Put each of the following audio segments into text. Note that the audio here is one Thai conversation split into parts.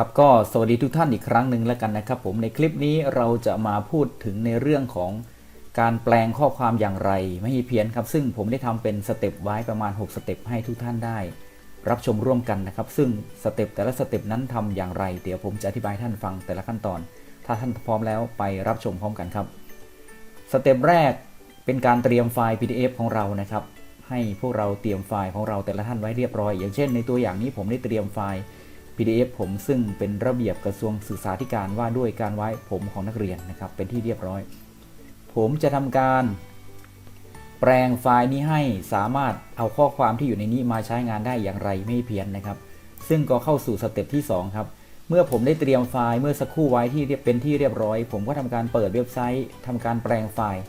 ครับก็สวัสดีทุกท่านอีกครั้งหนึ่งแล้วกันนะครับผมในคลิปนี้เราจะมาพูดถึงในเรื่องของการแปลงข้อความอย่างไรไม่ให้เพี้ยนครับ ซึ่งผมได้ทำเป็นสเต็ปไว้ประมาณ 6 สเต็ปให้ทุกท่านได้ รับชมร่วมกันนะครับ ซึ่งสเต็ปแต่ละสเต็ปนั้นทำอย่างไร เดี๋ยวผมจะอธิบายท่านฟังแต่ละขั้นตอน ถ้าท่านพร้อมแล้วไปรับชมพร้อมกันครับสเต็ปแรกเป็นการเตรียมไฟล์ PDF ของเรานะครับให้พวกเราเตรียมไฟล์ของเราแต่ละท่านไว้เรียบร้อย อย่างเช่น ในตัวอย่างนี้ผมได้เตรียมไฟล์ PDF ผมซึ่งเป็นระเบียบกระทรวงศึกษาธิการว่าด้วยการไว้ผมของนักเรียนนะครับเป็นที่เรียบร้อย ผมจะทำการแปลงไฟล์นี้ให้สามารถเอาข้อความที่อยู่ในนี้มาใช้งานได้อย่างไรไม่เพี้ยนนะครับ ซึ่งก็เข้าสู่สเต็ปที่สองครับ เมื่อผมได้เตรียมไฟล์เมื่อสักครู่ไว้ที่เรียบเป็นที่เรียบร้อย ผมก็ทำการเปิดเว็บไซต์ทำการแปลงไฟล์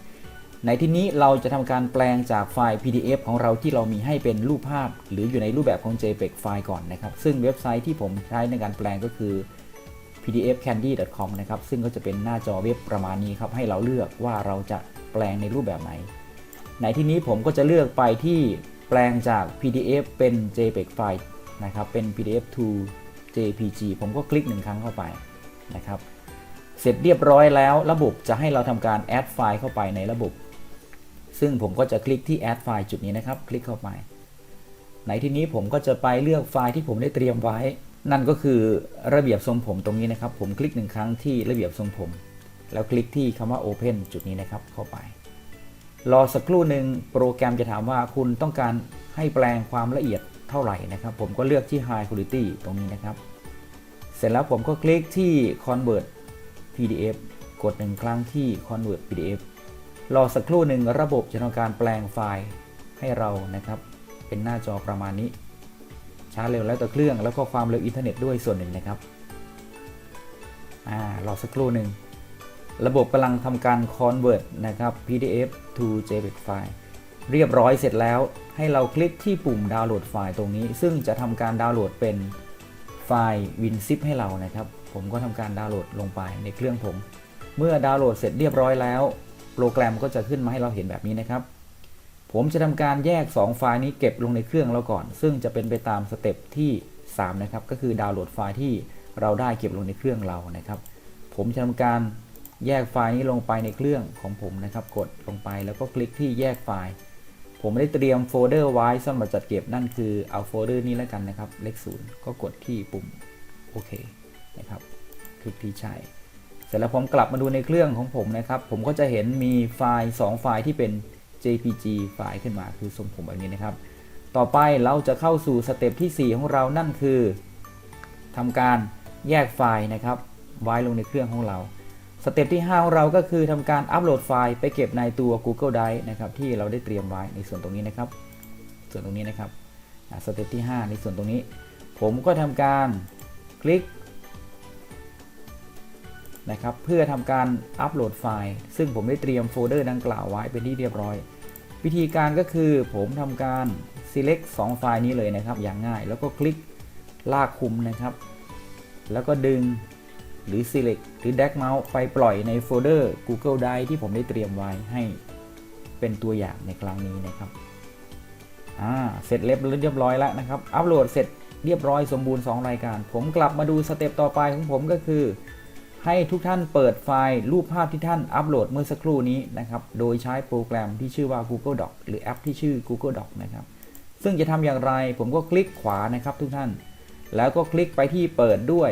ในที่นี้เราจะทำการแปลงจากไฟล์ PDF ของเราที่เรามีให้เป็นรูปภาพ หรืออยู่ในรูปแบบของ JPEG ไฟล์ก่อนนะครับ ซึ่งเว็บไซต์ที่ผมใช้ในการแปลงก็คือ pdfcandy.com นะครับ ซึ่งก็จะเป็นหน้าจอเว็บประมาณนี้ครับ ให้เราเลือกว่าเราจะแปลงในรูปแบบไหน ในที่นี้ผมก็จะเลือกไปที่แปลงจาก PDF เป็น JPEG ไฟล์นะครับ เป็น PDF to JPG ผมก็คลิกหนึ่งครั้งเข้าไปนะครับ เสร็จเรียบร้อยแล้วระบบจะให้เราทำการแอดไฟล์เข้าไปในระบบ ซึ่งผมก็จะคลิกที่ add ไฟล์จุดนี้นะครับ คลิกเข้าไป ในที่นี้ผมก็จะไปเลือกไฟล์ที่ผมได้เตรียมไว้ นั่นก็คือระเบียบทรงผมตรงนี้นะครับ ผมคลิกหนึ่งครั้งที่ระเบียบทรงผม แล้วคลิกที่คำว่า Open จุดนี้นะครับ เข้าไป รอสักครู่หนึ่งโปรแกรมจะถามว่าคุณต้องการให้แปลงความละเอียดเท่าไหร่นะครับ ผมก็เลือกที่ High Quality ตรงนี้นะครับ เสร็จแล้วผมก็คลิกที่ Convert PDF กดหนึ่งครั้งที่ Convert PDF รอสักครู่หนึ่งระบบจะทำการแปลงไฟล์ให้เรานะครับ เป็นหน้าจอประมาณนี้ช้าเร็วแล้วแต่เครื่องแล้วก็ความเร็วอินเทอร์เน็ตด้วยส่วนหนึ่งนะครับอ่ารอสักครู่หนึ่งระบบกำลังทำการ convert นะครับ PDF to JPEG ไฟล์เรียบร้อยเสร็จแล้วให้เราคลิกที่ปุ่มดาวน์โหลดไฟล์ตรงนี้ ซึ่งจะทำการดาวน์โหลดเป็นไฟล์ WinZip ให้เรานะครับ ผมก็ทำการดาวน์โหลดลงไปในเครื่องผม เมื่อดาวน์โหลดเสร็จเรียบร้อยแล้ว โปรแกรมก็จะขึ้นมาให้เราเห็นแบบนี้นะครับ ผมจะทำการแยก 2 ไฟล์นี้เก็บลงในเครื่องเราก่อน ซึ่งจะเป็นไปตามสเต็ปที่ 3 นะครับ ก็คือดาวน์โหลดไฟล์ที่เราได้เก็บลงในเครื่องเรานะครับ ผมจะทำการแยกไฟล์นี้ลงไปในเครื่องของผมนะครับ กดลงไปแล้วก็คลิกที่แยกไฟล์ ผมได้เตรียมโฟลเดอร์ไว้สำหรับจัดเก็บนั่นคือเอาโฟลเดอร์นี้แล้วกันนะครับ เลขศูนย์ก็กดที่ปุ่มโอเคนะครับ คลิกที่ใช่ เสร็จแล้วผมกลับมาดูในเครื่องของผมนะครับ ผมก็จะเห็นมีไฟล์ 2 ไฟล์ที่เป็น JPG ไฟล์ขึ้นมาคือทรงผมแบบนี้นะครับ ต่อไปเราจะเข้าสู่สเต็ปที่ 4 ของเรานั่นคือทำการแยกไฟล์นะครับ ไว้ลงในเครื่องของเรา สเต็ปที่ 5 ของเราก็คือทำการอัปโหลดไฟล์ไปเก็บในตัว Google Drive นะครับที่เราได้เตรียมไว้ในส่วนตรงนี้นะครับ ส่วนตรงนี้นะครับสเต็ปที่ 5 ในส่วนตรงนี้ ผมก็ทำการคลิก นะครับเพื่อทำการอัปโหลดไฟล์ ซึ่งผมได้เตรียมโฟลเดอร์ดังกล่าวไว้เป็นที่เรียบร้อย วิธีการก็คือผมทำการ select 2 ไฟล์นี้เลยนะครับ อย่างง่าย แล้วก็คลิกลากคุมนะครับ แล้วก็ดึงหรือ select หรือ drag mouse ไปปล่อยในโฟลเดอร์ Google Drive ที่ผมได้เตรียมไว้ให้เป็นตัวอย่างในครั้งนี้นะครับอ่าเสร็จเรียบเรียบร้อยแล้วนะครับ อัปโหลดเสร็จเรียบร้อยสมบูรณ์ 2 รายการ ผมกลับมาดูสเต็ปต่อไปของผมก็คือ ให้ทุกท่านเปิดไฟล์รูปภาพที่ท่านอัปโหลดเมื่อสักครู่นี้นะครับ โดยใช้โปรแกรมที่ชื่อว่า Google Doc หรือแอปที่ชื่อ Google Doc นะครับ ซึ่งจะทำอย่างไรผมก็คลิกขวานะครับทุกท่าน แล้วก็คลิกไปที่เปิดด้วย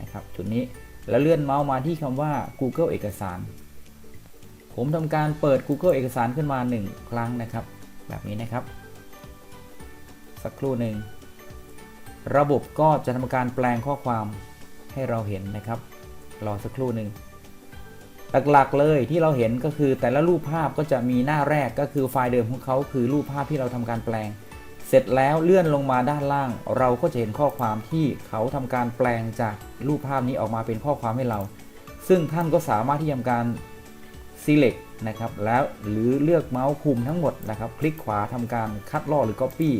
นะครับจุดนี้ แล้วเลื่อนเมาส์มาที่คำว่า Google เอกสาร ผมทำการเปิด Google เอกสารขึ้นมา 1 ครั้งนะครับ แบบนี้นะครับ สักครู่หนึ่ง ระบบก็จะทำการแปลงข้อความให้เราเห็นนะครับ รอสักครู่หนึ่งหลักๆเลยที่เราเห็นก็คือแต่ละรูปภาพก็จะมีหน้าแรกก็คือไฟล์เดิมของเขาคือรูปภาพที่เราทำการแปลง เสร็จแล้วเลื่อนลงมาด้านล่าง เราก็จะเห็นข้อความที่เขาทำการแปลงจากรูปภาพนี้ออกมาเป็นข้อความให้เรา ซึ่งท่านก็สามารถที่จะทำการ select นะครับแล้วหรือเลือกเมาส์คุมทั้งหมดนะครับ คลิกขวาทำการคัดลอกหรือ copy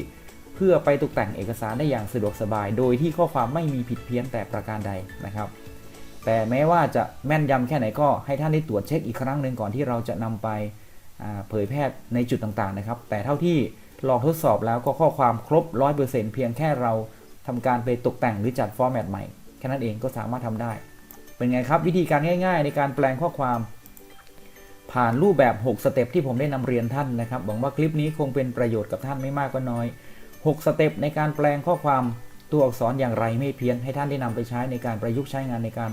เพื่อไปตกแต่งเอกสารได้อย่างสะดวกสบาย โดยที่ข้อความไม่มีผิดเพี้ยนแต่ประการใดนะครับ แต่แม้ว่าจะแม่นยำแค่ไหนก็ให้ท่านได้ตรวจเช็คอีกครั้งหนึ่งก่อนที่เราจะนำไปเผยแพร่ในจุดต่างๆนะครับ แต่เท่าที่ลองทดสอบแล้วก็ข้อความครบ 100%เพียงแค่เราทำการไปตกแต่งหรือจัดฟอร์แมตใหม่ แค่นั้นเองก็สามารถทำได้ เป็นไงครับวิธีการง่าย ๆ ในการแปลงข้อความ ผ่านรูปแบบ 6 สเต็ปที่ผมได้นำเรียนท่านนะครับหวังว่าคลิปนี้คงเป็นประโยชน์กับท่านไม่มากก็น้อย 6 สเต็ปในการแปลงข้อความตัวอักษรอย่างไรไม่เพี้ยนให้ท่านได้นำไปใช้ในการประยุกต์ใช้งานในการ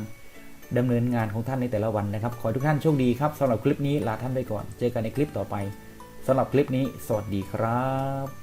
ดำเนินงานของท่านในแต่ละวันนะครับ ขอให้ทุกท่านโชคดีครับสำหรับคลิปนี้ลาท่านไปก่อน เจอกันในคลิปต่อไปสำหรับคลิปนี้ สวัสดีครับ